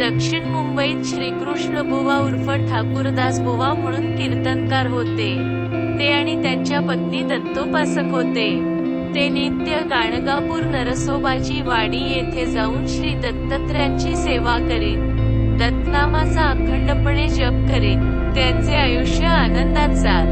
दक्षिण मुंबईत श्रीकृष्ण बुवा उर्फ ठाकूरदास बुवा म्हणून कीर्तनकार होते. ते आणि त्यांच्या पत्नी दत्तोपासक होते. ते नित्य गाणगापूर नरसोबाची वाडी येथे जाऊन श्री दत्तात्रयांची सेवा करीत दत्तनामाचा अखंडपणे जप करीत त्यांचे आयुष्य आनंदात जात.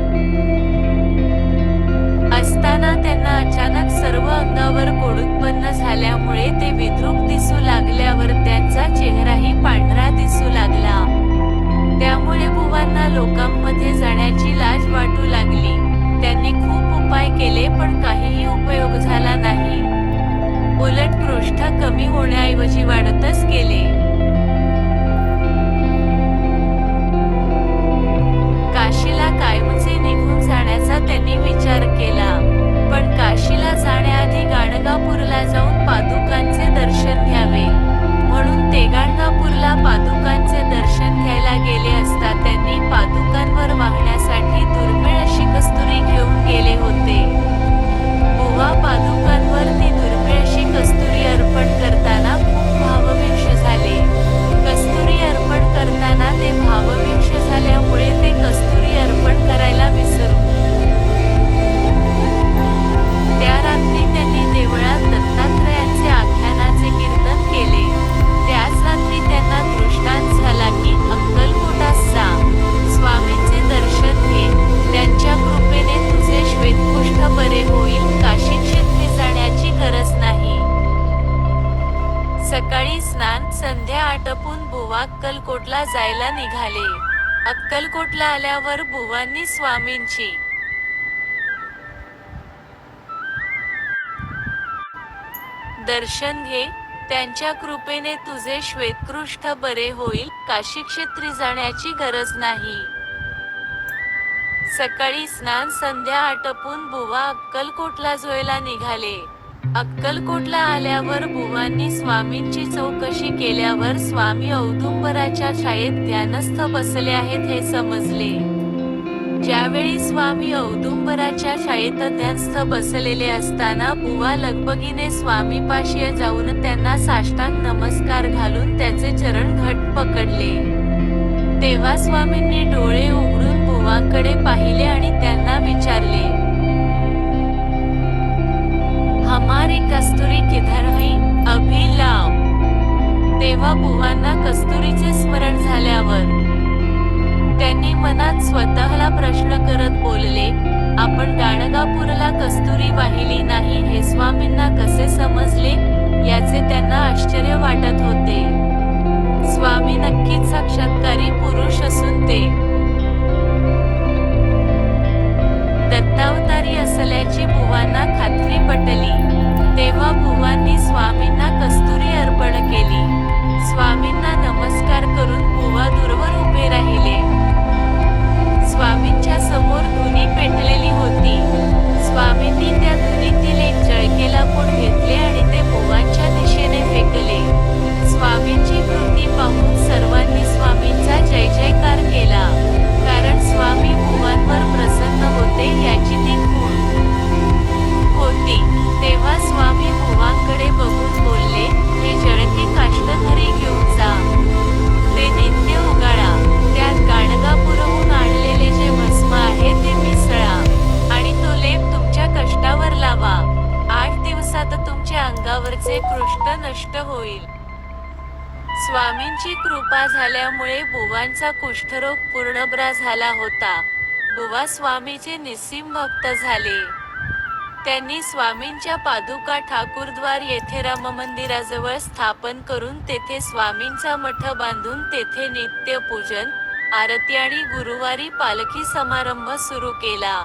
असताना त्यांना अचानक सर्व अंगावर कोडून झाल्यामुळे ते विद्रूप दिसू लागल्यावर त्यांचा चेहराही पांढरा दिसू लागला. त्यामुळे बुवांना लोकांमध्ये जाण्याची लाज वाटू लागली. त्यांनी खूप उपाय केले पण काहीही उपयोग झाला नाही. उलट पृष्ठ कमी होण्याऐवजी वाढतच गेले. काशीला कायमचे निघून जाण्याचा त्यांनी विचार केला. पण काशीला जाण्याआधी गाणगापूरला जाऊन अक्कलकोटला जायला निघाले. अक्कलकोटला आल्यावर बुवांनी स्वामींची दर्शन घे. त्यांच्या कृपेने तुझे श्वेतकृष्ठ बरे होईल. काशी क्षेत्री जाण्याची गरज नाही. सकाळी स्नान संध्या आटपून बुवा अक्कलकोटला जोयला निघाले. अक्कलकोटला आल्यावर बुवांनी स्वामींची चौकशी केल्यावर स्वामी औदुंबराच्या छायेत ध्यानस्थ बसले आहेत हे समजले. ज्यावेळी स्वामी औदुंबराच्या शाळेत ध्यानस्थ बसलेले असताना बुवा लगबगीने स्वामीपाशी जाऊन त्यांना साष्टांग नमस्कार घालून त्याचे चरण घट पकडले. तेव्हा स्वामींनी डोळे उघडून बुवांकडे पाहिले आणि तेव्हा बुवांना कस्तुरीचे स्मरण झाल्यावर त्यांनी मनात स्वतःला प्रश्न करत बोलले आपण गाणगापूरला कस्तुरी वाहिली नाही हे स्वामींना कसे समजले? याचे त्यांना आश्चर्य वाटत होते. स्वामी नक्कीच साक्षात्कारी पुरुष असून ते दत्तावतारी असल्याची बुवांना खात्री अंगावरचे कृष्ट नष्ट होईल. स्वामींची कृपा झाल्यामुळे बुवांचा कुष्ठरोग पूर्णब्रा झाला होता. बुवा स्वामीचे निस्सीम भक्त झाले. त्यांनी स्वामींच्या पादुका ठाकूरद्वार येथे राम मंदिराजवळ स्थापन करून तेथे स्वामींचा मठ बांधून तेथे नित्य पूजन आरती आणि गुरुवारी पालखी समारंभ सुरू केला.